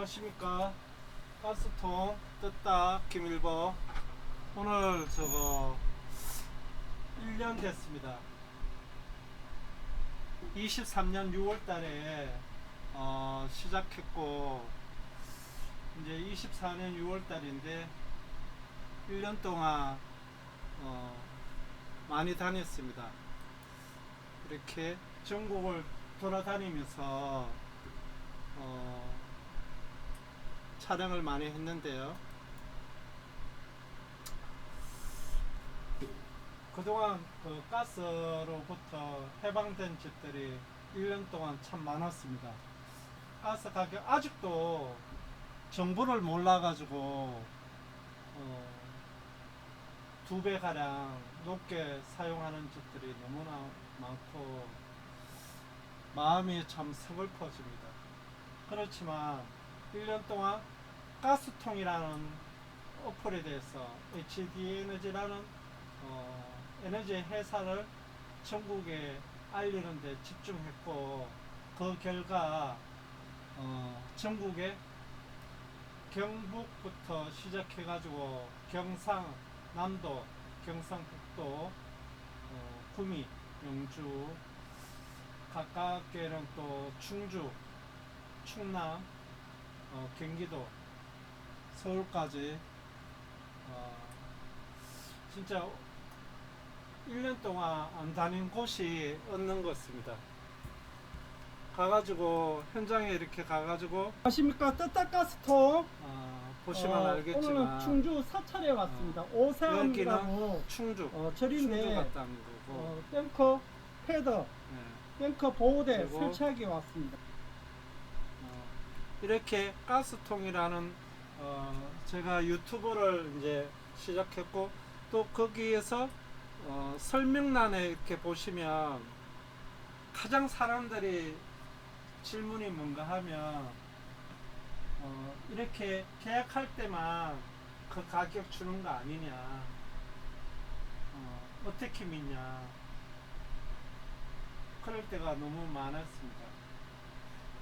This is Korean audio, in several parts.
안녕하십니까. 가스통 떴다 김일보 오늘 저거 1년 됐습니다. 23년 6월 달에 어, 시작했고 이제 24년 6월 달인데 1년 동안 어, 많이 다녔습니다. 이렇게 전국을 돌아다니면서 어, 촬영을 많이 했는데요. 그동안 그 가스로부터 해방된 집들이 1년 동안 참 많았습니다. 가스 가격 아직도 정보를 몰라가지고 어, 두배 가량 높게 사용하는 집들이 너무나 많고 마음이 참 서글퍼집니다. 그렇지만 1년 동안 가스통이라는 어플에 대해서 HD 에너지라는 어, 에너지 회사를 전국에 알리는 데 집중했고 그 결과 어, 전국에 경북부터 시작해 가지고 경상 남도 경상북도 어, 구미 영주 가깝게는 또 충주 충남 어, 경기도 서울까지 어, 진짜 1년 동안 안 다닌 곳이 없는 것 같습니다. 가가지고 현장에 이렇게 가가지고 아십니까 뜨딱가스통 어, 보시면 어, 알겠지만 오늘 충주 사찰에 왔습니다. 여기는 오세암이라고 충주 어, 충주 절인데 갔다 온 거고 어, 탱커 패더 네. 탱커 보호대 그리고 설치하기 왔습니다. 어, 이렇게 가스통이라는 어, 제가 유튜브를 이제 시작했고 또 거기에서 어, 설명란에 이렇게 보시면 가장 사람들이 질문이 뭔가 하면 어, 이렇게 계약할 때만 그 가격 주는 거 아니냐 어, 어떻게 믿냐 그럴 때가 너무 많았습니다.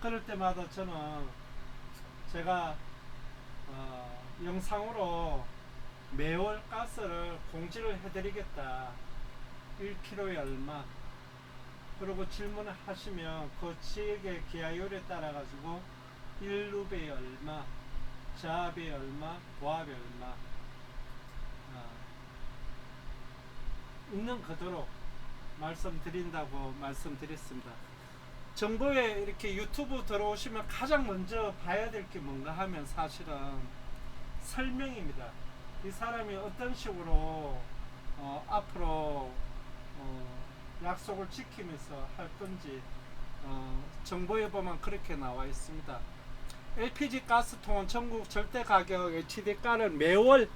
그럴 때마다 저는 제가 어, 영상으로 매월 가스를 공지를 해드리겠다. 1kg에 얼마. 그리고 질문을 하시면 그 지역의 기하율에 따라 가지고 1루베에 얼마, 자압에 얼마, 고압에 얼마. 어, 있는 그대로 말씀드린다고 말씀드렸습니다. 정보에 이렇게 유튜브 들어오시면 가장 먼저 봐야 될 게 뭔가 하면 사실은 설명입니다. 이 사람이 어떤 식으로 어, 앞으로 어, 약속을 지키면서 할 건지 어, 정보에 보면 그렇게 나와 있습니다. LPG 가스통은 전국 절대 가격 HD가를 매월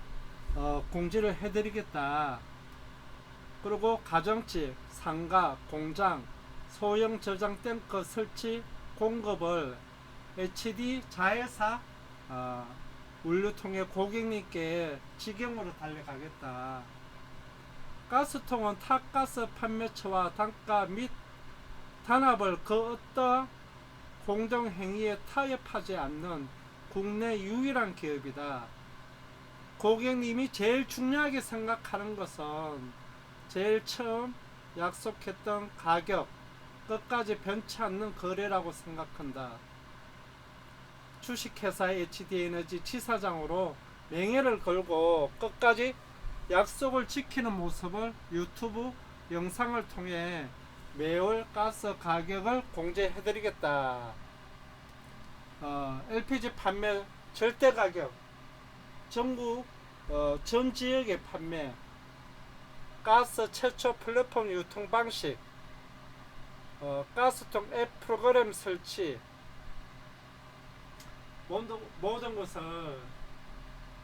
어, 공지를 해드리겠다. 그리고 가정집, 상가, 공장, 소형 저장 탱크 설치 공급을 HD 자회사 어, 물류통의 고객님께 직영으로 달려가겠다. 가스통은 탑가스 판매처와 단가 및 단합을 그 어떤 공동행위에 타협하지 않는 국내 유일한 기업이다. 고객님이 제일 중요하게 생각하는 것은 제일 처음 약속했던 가격, 끝까지 변치 않는 거래라고 생각한다. 주식회사 HD에너지 지사장으로 명예를 걸고 끝까지 약속을 지키는 모습을 유튜브 영상을 통해 매월 가스 가격을 공개해드리겠다. 어, LPG 판매 절대 가격, 전국 어, 전 지역의 판매, 가스 최초 플랫폼 유통 방식, 어, 가스통 앱 프로그램 설치, 모든, 모든 것을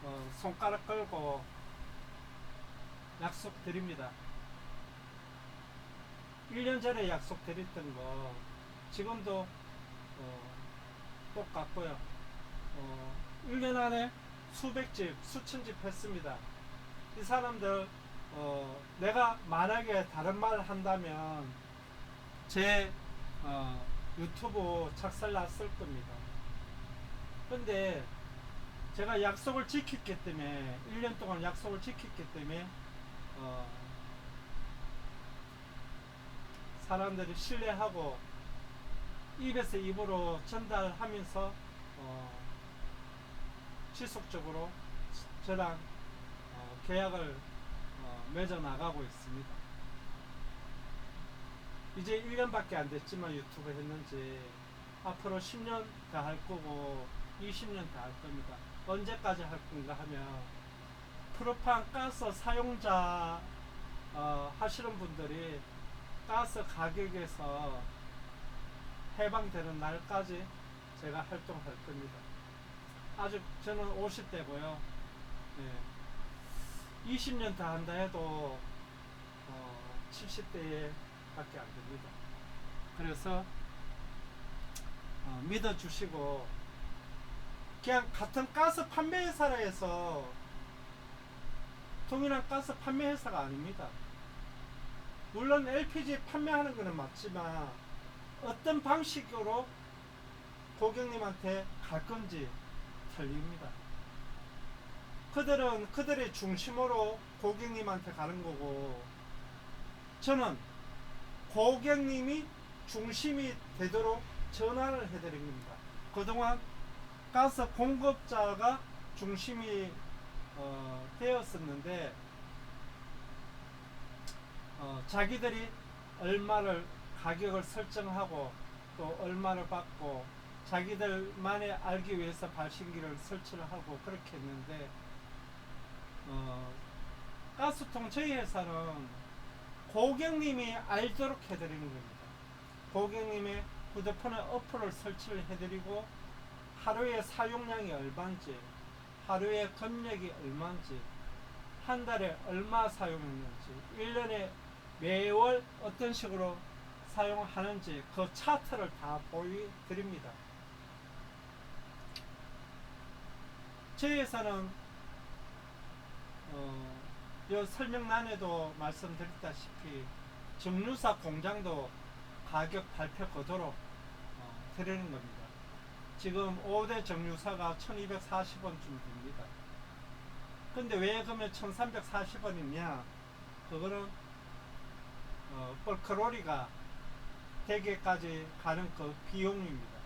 어, 손가락 걸고 약속드립니다. 1년 전에 약속드렸던 거 지금도 어, 똑같고요. 어, 1년 안에 수백 집, 수천 집 했습니다. 이 사람들 어, 내가 만약에 다른 말을 한다면 제 어, 유튜브 착살 났을 겁니다. 근데 제가 약속을 지켰기 때문에 1년 동안 약속을 지켰기 때문에 어, 사람들이 신뢰하고 입에서 입으로 전달하면서 어, 지속적으로 저랑 어, 계약을 어, 맺어 나가고 있습니다. 이제 1년밖에 안 됐지만 유튜브 했는지 앞으로 10년 더할 거고 20년 더할 겁니다. 언제까지 할 건가 하면 프로판 가스 사용자 어, 하시는 분들이 가스 가격에서 해방되는 날까지 제가 활동할 겁니다. 아직 저는 50대고요. 네. 20년 더 한다 해도 어, 70대에 밖에 안 됩니다. 그래서 어, 믿어주시고 그냥 같은 가스 판매 회사에서 동일한 가스 판매 회사가 아닙니다. 물론 LPG 판매하는 것은 맞지만 어떤 방식으로 고객님한테 갈 건지 틀립니다. 그들은 그들의 중심으로 고객님한테 가는 거고 저는 고객님이 중심이 되도록 전환을 해드린 겁니다. 그동안 가스 공급자가 중심이 어, 되었었는데 어, 자기들이 얼마를 가격을 설정하고 또 얼마를 받고 자기들만의 알기 위해서 발신기를 설치를 하고 그렇게 했는데 어, 가스통 저희 회사는 고객님이 알도록 해드리는 겁니다. 고객님의 휴대폰에 어플을 설치를 해드리고 하루에 사용량이 얼마인지 하루에 검력이 얼마인지 한 달에 얼마 사용했는지 1년에 매월 어떤 식으로 사용하는지 그 차트를 다 보여드립니다. 저희 회사는 어, 요 설명란에도 말씀드렸다시피 정유사 공장도 가격 발표 거도록 어, 드리는 겁니다. 지금 5대 정유사가 1240원쯤 됩니다. 근데 왜 그러면 1340원이냐? 그거는 어, 뻘크로리가 대게까지 가는 그 비용입니다.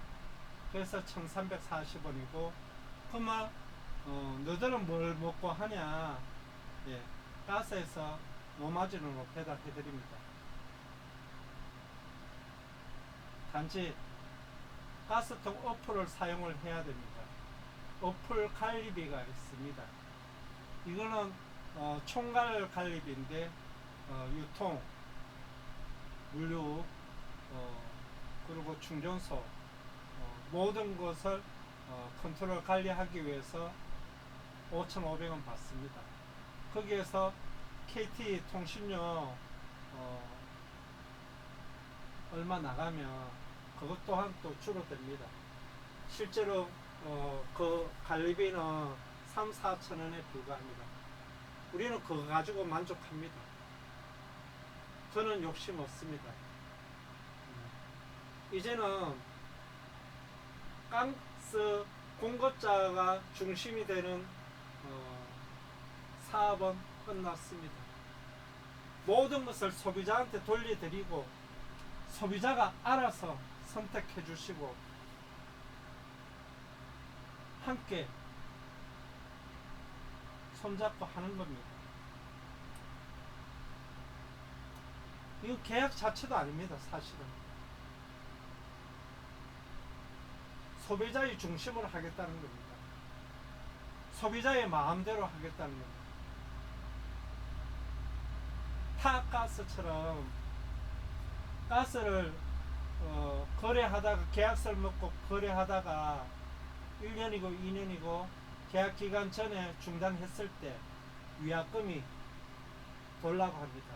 그래서 1340원이고 그러면 어, 너들은 뭘 먹고 하냐? 예, 가스에서 노마진으로 배달해드립니다. 단지 가스통 어플을 사용을 해야 됩니다. 어플 관리비가 있습니다. 이거는 어, 총괄 관리비인데 어, 유통, 물류, 어, 그리고 충전소 어, 모든 것을 어, 컨트롤 관리하기 위해서 5,500원 받습니다. 거기에서 KT 통신료 어, 얼마 나가면 그것 또한 또 줄어듭니다. 실제로 어, 그 관리비는 3, 4천 원에 불과합니다. 우리는 그거 가지고 만족합니다. 저는 욕심 없습니다. 음. 이제는 가스 공급자가 중심이 되는 어, 사업은 끝났습니다. 모든 것을 소비자한테 돌려드리고 소비자가 알아서 선택해 주시고 함께 손잡고 하는 겁니다. 이거 계약 자체도 아닙니다, 사실은. 소비자의 중심으로 하겠다는 겁니다. 소비자의 마음대로 하겠다는 겁니다. 타가스처럼 가스를 어, 거래하다가 계약서를 먹고 거래하다가 1년이고 2년이고 계약 기간 전에 중단했을 때 위약금이 돌라고 합니다.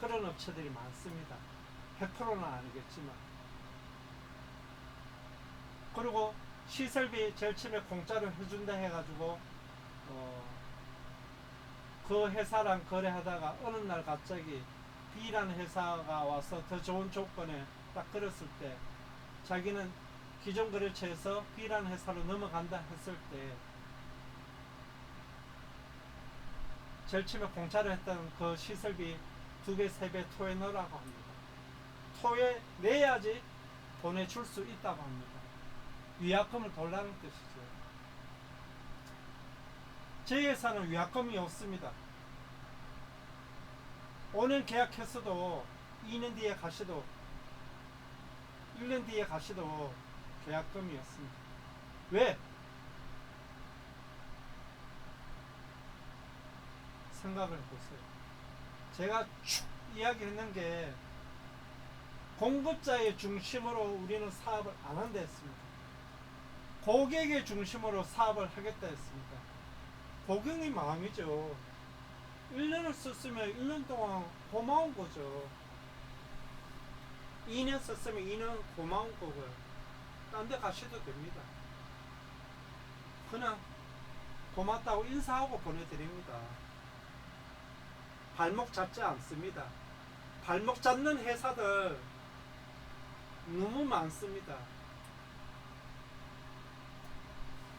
그런 업체들이 많습니다. 100%는 아니겠지만. 그리고 시설비 제일 처음에 공짜로 해준다 해가지고 어, 그 회사랑 거래하다가 어느 날 갑자기 B라는 회사가 와서 더 좋은 조건에 딱 걸었을 때 자기는 기존 거래처에서 B라는 회사로 넘어간다 했을 때 제일 처음에 공짜로 했던 그 시설비 두 배, 세 배 토해 넣으라고 합니다. 토해 내야지 보내줄 수 있다고 합니다. 위약금을 돌라는 뜻이죠. 저희 회사는 위약금이 없습니다. 5년 계약했어도 2년 뒤에 가시도 1년 뒤에 가시도 계약금이었습니다. 왜? 생각을 해보세요. 제가 쭉 이야기했는 게 공급자의 중심으로 우리는 사업을 안 한다 했습니다. 고객의 중심으로 사업을 하겠다 했습니다. 고객의 마음이죠. 1년을 썼으면 1년 동안 고마운 거죠. 2년 썼으면 2년 고마운 거고요. 딴 데 가셔도 됩니다. 그냥 고맙다고 인사하고 보내드립니다. 발목 잡지 않습니다. 발목 잡는 회사들 너무 많습니다.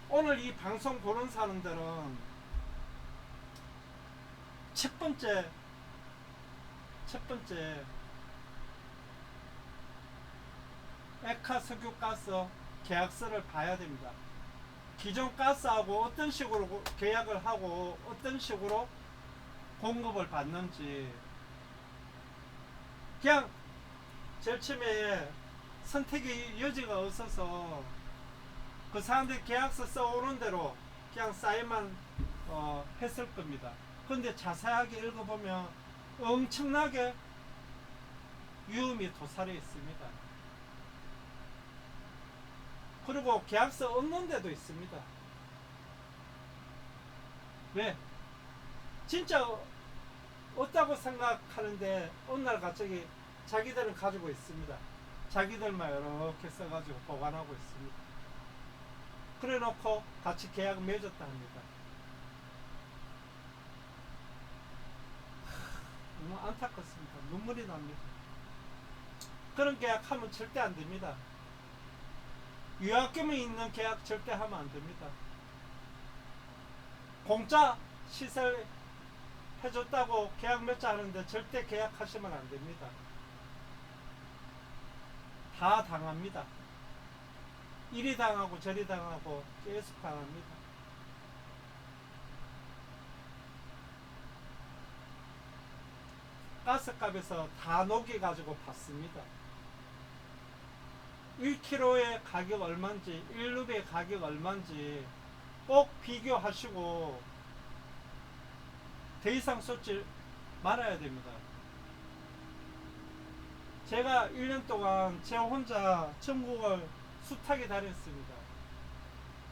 오늘 이 방송 보는 사람들은 첫 번째 첫 번째 에카 석유가스 계약서를 봐야 됩니다. 기존 가스하고 어떤 식으로 고- 계약을 하고 어떤 식으로 공급을 받는지 그냥 제일 처음에 선택의 여지가 없어서 그 사람들 계약서 써오는 대로 그냥 사인만 어, 했을 겁니다. 근데 자세하게 읽어보면 엄청나게 위험이 도사려 있습니다. 그리고 계약서 없는 데도 있습니다. 왜? 진짜 없다고 생각하는데 어느 날 갑자기 자기들은 가지고 있습니다. 자기들만 이렇게 써가지고 보관하고 있습니다. 그래 놓고 같이 계약을 맺었다 합니다. 하, 너무 안타깝습니다. 눈물이 납니다. 그런 계약하면 절대 안 됩니다. 유학금이 있는 계약 절대 하면 안 됩니다. 공짜 시설 해줬다고 계약 맺자 하는데 절대 계약하시면 안 됩니다. 다 당합니다. 이리 당하고 저리 당하고 계속 당합니다. 가스값에서 다 녹여가지고 받습니다. 1kg의 가격 얼마인지, 1루비의 가격 얼마인지 꼭 비교하시고 더 이상 쏟지 말아야 됩니다. 제가 1년 동안 제 혼자 전국을 숱하게 다녔습니다.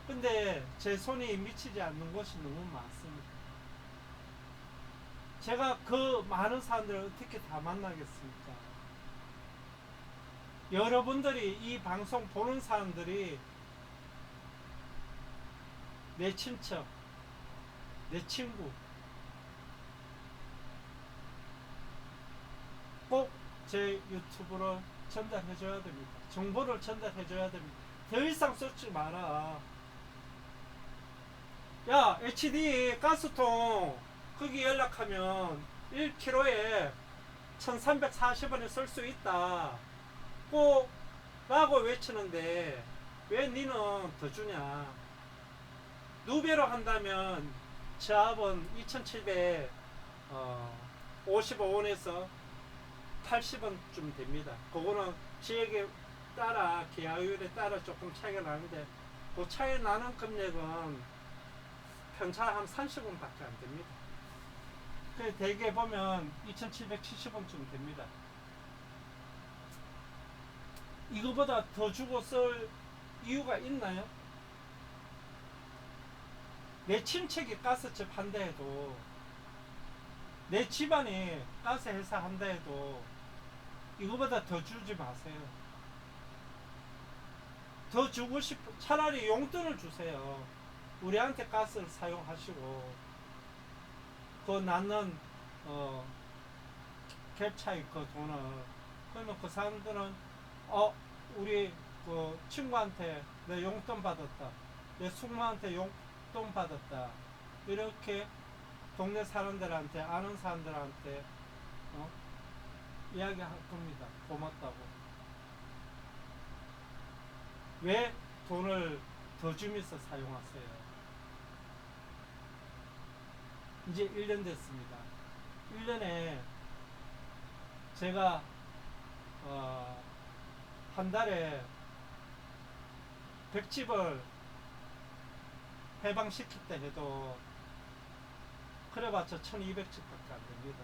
근데 제 손이 미치지 않는 곳이 너무 많습니다. 제가 그 많은 사람들을 어떻게 다 만나겠습니까? 여러분들이 이 방송 보는 사람들이 내 친척, 내 친구, 꼭 제 유튜브로 전달해줘야 됩니다. 정보를 전달해줘야 됩니다. 더 이상 쏟지 마라. 야, HD 가스통 거기 연락하면 1kg에 1340원에 쓸 수 있다. 꼭 라고 외치는데 왜 니는 더 주냐? 누배로 한다면 저합은 2,755원에서 80원쯤 됩니다. 그거는 지역에 따라 계약율에 따라 조금 차이가 나는데 그 차이 나는 금액은 편차 한 30원밖에 안 됩니다. 그 대개 보면 2,770원쯤 됩니다. 이거보다 더 주고 쓸 이유가 있나요? 내 친척이 가스집 한다 해도 내 집안이 가스 회사 한다 해도 이거보다 더 주지 마세요. 더 주고 싶 차라리 용돈을 주세요. 우리한테 가스를 사용하시고 그 낳는 어, 갭 차이 그 돈을 그러면 그 사람들은 어 우리 그 친구한테 내 용돈 받았다. 내 숙모한테 용돈 받았다. 이렇게 동네 사람들한테 아는 사람들한테 어? 이야기할 겁니다. 고맙다고. 왜 돈을 더 주면서 사용하세요? 이제 1년 됐습니다. 1년에 제가 어, 한 달에 100집을 해방시킬 때 해도 그래봤자 1200집밖에 안 됩니다.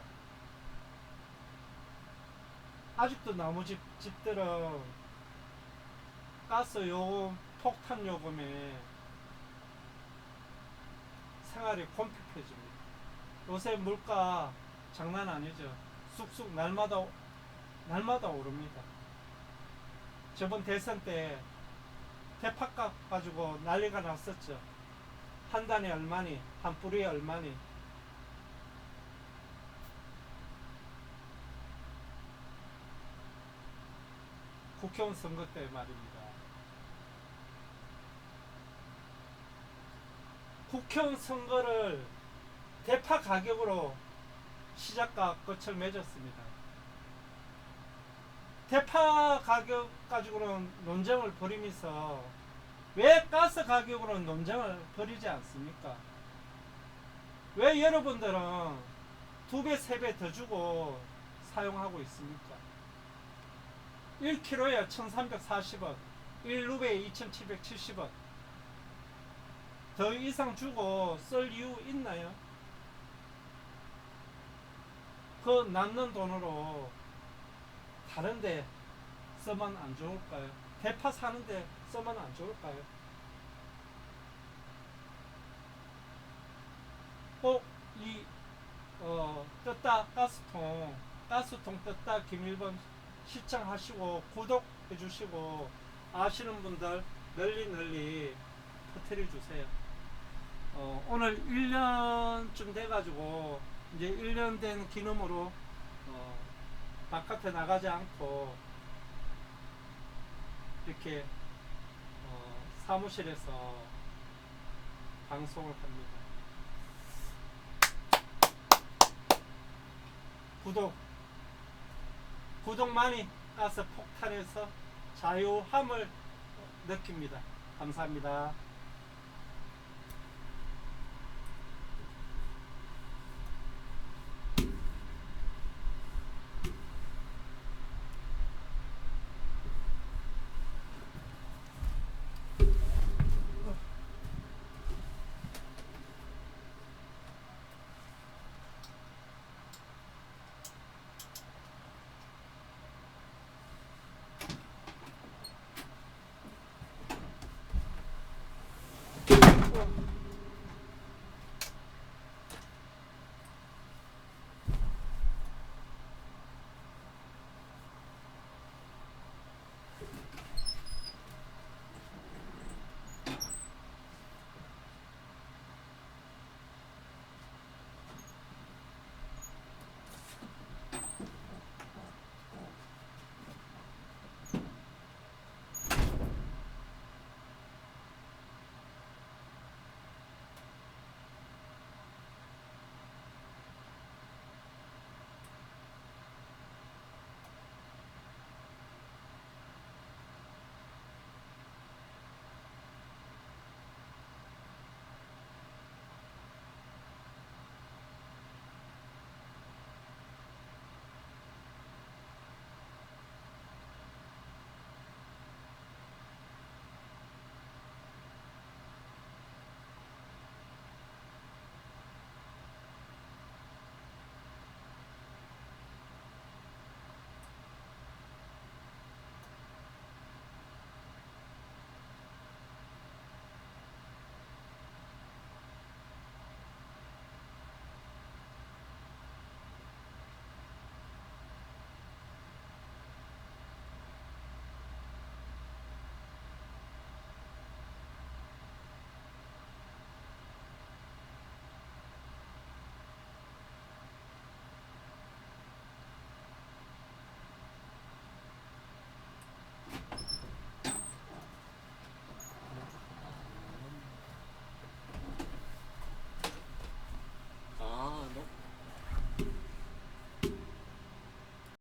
아직도 나머지 집들은 가스 요금, 폭탄 요금에 생활이 콤핍해집니다. 요새 물가 장난 아니죠. 쑥쑥 날마다 날마다 오릅니다. 저번 대선 때 대파값 가지고 난리가 났었죠. 한 단에 얼마니, 한 뿌리에 얼마니. 국회의원 선거 때 말입니다. 국회의원 선거를 대파 가격으로 시작과 끝을 맺었습니다. 대파 가격 가지고는 논쟁을 벌이면서 왜 가스 가격으로는 논쟁을 벌이지 않습니까? 왜 여러분들은 두 배, 세 배 더 주고 사용하고 있습니까? 1kg에 1340원, 1루베에 2770원. 더 이상 주고 쓸 이유 있나요? 그 남는 돈으로 다른데 쓰면 안 좋을까요? 대파 사는데 쓰면 안 좋을까요? 꼭 이, 어, 떴다 가스통, 가스통 떴다 김일번 시청하시고 구독해 주시고 아시는 분들 널리 널리 퍼뜨려 주세요. 어, 오늘 1년쯤 돼가지고 이제 1년 된 기념으로 어, 바깥에 나가지 않고 이렇게 어, 사무실에서 방송을 합니다. 구독 구독만이 가스 폭탄에서 자유함을 느낍니다. 감사합니다.